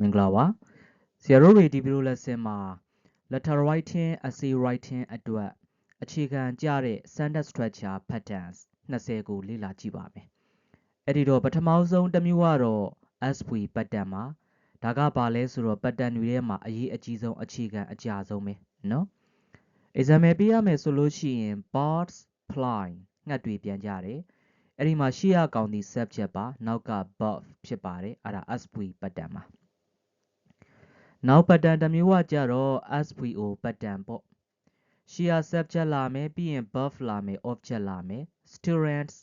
မင်္ဂလာပါဆရာတို့တွေဒီဗီဒီယို lesson မှာ letter writing essay writing အတွက်အခြေခံကြတဲ့ sentence structure patterns 20ကိုလေ့လာကြည့်ပါမယ်အဲ့ဒီတော့ပထမဆုံးတစ်မျိုးကတော့ SV pattern မှာဒါကဘာလဲဆိုတော့ pattern တွေထဲမှာအရေးအကြီးဆုံးအခြေခံအကြဆုံးပဲเนาะ example ပေးရမယ်ဆိုလို့ရှိရင် birds fly ငှက်တွေပြန်ကြတယ်အဲ့ဒီမှာရှေ့ရကောင်ဒီ subject ပါနောက်က verb ဖြစ်ပါတယ်အဲ့ဒါ SV pattern မှာ နောက် pattern တစ်မျိုးကကြတော့ SVO pattern ပေါ့ရှေ့ရ subject လာမယ်ပြီးရင် verb လာမယ် object လာမယ် students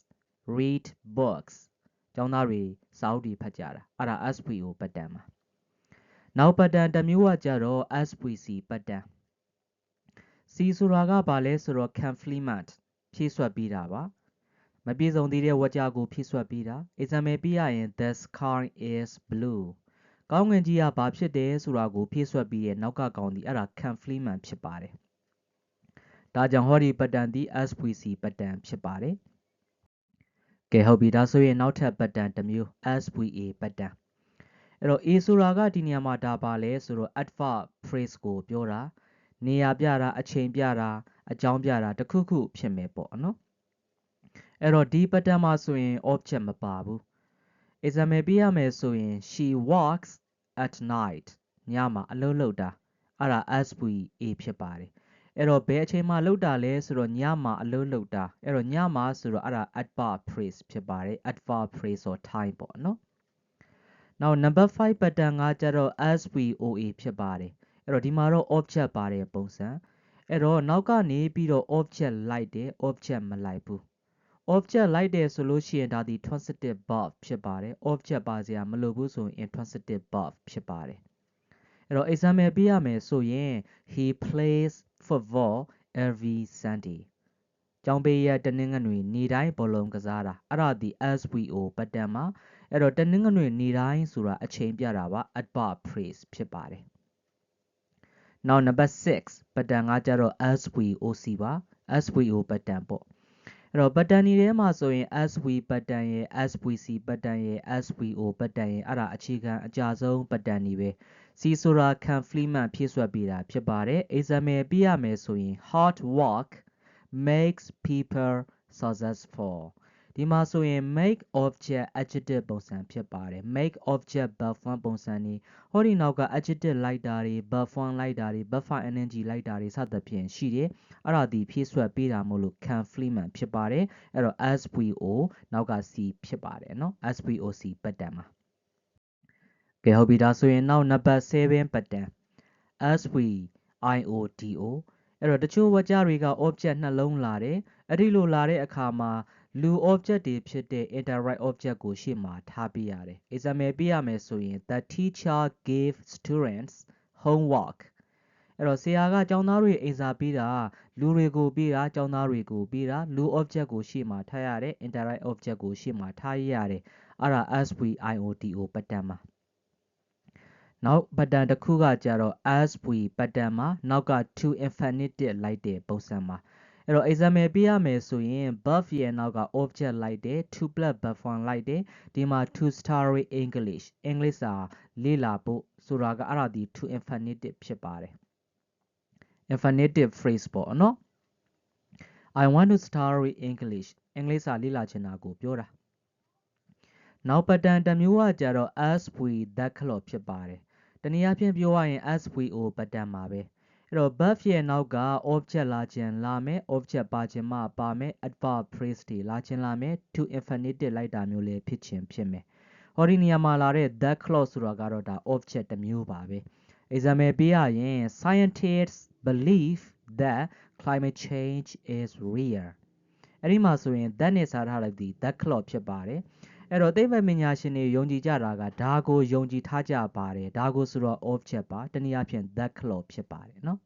read books ကျောင်းသားတွေစာအုပ်တွေဖတ်ကြတာအဲ့ဒါ SVO pattern မှာနောက် pattern တစ်မျိုးကကြတော့ SVC pattern C ဆိုတာကဘာလဲဆိုတော့ complement ဖြည့်ဆွတ်ပြီးတာပါမပြည့်စုံသေးတဲ့ဝါကြကိုဖြည့်ဆွတ်ပြီးတာ example ပြရရင် the sky is blue ကောင်းကင်ကြီးကဘာဖြစ်တယ်ဆိုတာကိုဖြည့်ဆွတ်ပြီးတဲ့နောက်ကကောင်ဒီအဲ့ဒါ complement ဖြစ်ပါတယ်ဒါကြောင့်ဟောဒီ pattern ဒီ SVC pattern ဖြစ်ပါတယ်ကဲဟုတ်ပြီဒါဆိုရင်နောက်ထပ် pattern တစ်မျိုး SVA pattern အဲ့တော့ A ဆိုတာကဒီနေရာမှာဒါပါလဲဆိုတော့ adverb phrase ကိုပြောတာနေရာပြတာအချိန်ပြတာအကြောင်းပြတာတခုခုဖြစ်မယ်ပေါ့နော်အဲ့တော့ဒီ pattern မှာဆိုရင် object မပါဘူး example ပြရမယ်ဆိုရင် she works at night ညမှာအလုပ်လုပ်တာအဲ့ဒါ SVA ဖြစ်ပါတယ်အဲ့တော့ဘယ်အချိန်မှာလုပ်တာလဲဆိုတော့ညမှာအလုပ်လုပ်တာအဲ့တော့ညမှာဆိုတော့အဲ့ဒါ adverb phrase ဖြစ်ပါတယ် adverb phrase or time ပေါ့နော်နောက် number 5 pattern ကကြတော့ SVOA ဖြစ်ပါတယ်အဲ့တော့ဒီမှာတော့ object ပါတယ်ပုံစံအဲ့တော့နောက်ကနေပြီးတော့ object လိုက်တယ် object မလိုက်ဘူး object လိုက်တယ်ဆိုလို့ရှိရင်ဒါဒီ transitive verb ဖြစ်ပါတယ် object ပါစရာမလိုဘူးဆိုရင် intransitive verb ဖြစ်ပါတယ်အဲ့တော့ example ပြရမယ်ဆိုရင် he plays football every sunday ကျောင်းပေးရတနင်္ဂနွေနေ့တိုင်းဘောလုံးကစားတာအဲ့ဒါဒီ SVO pattern မှာအဲ့တော့တနင်္ဂနွေနေ့တိုင်းဆိုတာအချိန်ပြတာပါ adverb phrase ဖြစ်ပါတယ်နောက် number 6 pattern ကကြတော့ SVOC ပါ SVO pattern ပေါ့ အဲ့တော့ pattern တွေထဲမှာဆိုရင် SV pattern ရဲ့ SVC pattern ရဲ့ SVO pattern ရဲ့အဲ့ဒါအခြေခံအကြဆုံး pattern တွေပဲ C ဆိုတာ complement ဖြည့်ဆွတ်ပေးတာဖြစ်ပါတယ် example ပြရမယ်ဆိုရင် hard work makes people successful ဒီမှာဆိုရင် make object adjective ပုံစံဖြစ်ပါတယ် make object verb form ပုံစံနေဟောဒီနောက်က adjective လိုက်တာတွေ verb form လိုက်တာတွေ verb form ing လိုက်တာတွေစသဖြင့်ရှိတယ်အဲ့ဒါဒီဖြည့်ဆွတ်ပေးတာမို့လို့ complement ဖြစ်ပါတယ်အဲ့တော့ SVO နောက်က C ဖြစ်ပါတယ်เนาะ SVOC pattern မှာကဲဟုတ်ပြီဒါဆိုရင်နောက် number 7 pattern SVIODO အဲ့တော့တချို့ဝါကြတွေက object နှလုံးလာတယ်အဲ့ဒီလိုလာတဲ့အခါမှာ လူ object တွေဖြစ်တဲ့ interrupt object ကိုရှေ့မှာထားပြရတယ်။ example ပြရမယ်ဆိုရင် the teacher gave students homework အဲ့တော့ဆရာကကျောင်းသားတွေအိမ်စာပေးတာလူတွေကိုပေးတာကျောင်းသားတွေကိုပေးတာလူ object ကိုရှေ့မှာထားရတယ် interrupt object ကိုရှေ့မှာထားရတယ်အဲ့ဒါ SVIOTO pattern မှာနောက် pattern တစ်ခုကကြတော့ SV pattern မှာနောက်က to infinitive လိုက်တဲ့ပုံစံမှာ အဲ့တော့ example ပြရမယ်ဆိုရင် buff ရဲ့နောက်က object လိုက်တယ် to plus buff one လိုက်တယ်ဒီမှာ to story english english စာလေ့လာဖို့ဆိုတာကအဲ့ဒါဒီ to infinitive ဖြစ်ပါတယ် infinitive phrase ပေါ့နော် I want to study English အင်္ဂလိပ်စာလေ့လာချင်တာကိုပြောတာနောက် pattern တစ်မျိုးကကြတော့ SV that ခလို့ဖြစ်ပါတယ်တနည်းအားဖြင့်ပြောရရင် SVO pattern ပါပဲ အဲ့တော့ buff ရဲ့နောက်က object လာခြင်းလာမယ် object ပါခြင်းမှပါမယ် adverb phrase တွေလာခြင်းလာမယ် to infinitive လိုက်တာမျိုးလည်းဖြစ်ခြင်းဖြစ်မယ်ဟောဒီနေရာမှာလာတဲ့ that clause ဆိုတာကတော့ဒါ object တစ်မျိုးပါပဲ example ပေးရရင် scientists believe that climate change is real အဲ့ဒီမှာဆိုရင် that နဲ့စားထားလိုက်သည် that clause ဖြစ်ပါတယ် အဲ့တော့သိပ္ပံပညာရှင်တွေယုံကြည်ကြတာကဒါကိုယုံကြည်ထားကြပါတယ်ဒါကိုဆိုတော့ object ပါတနည်းအားဖြင့် that clause ဖြစ်ပါတယ်နော်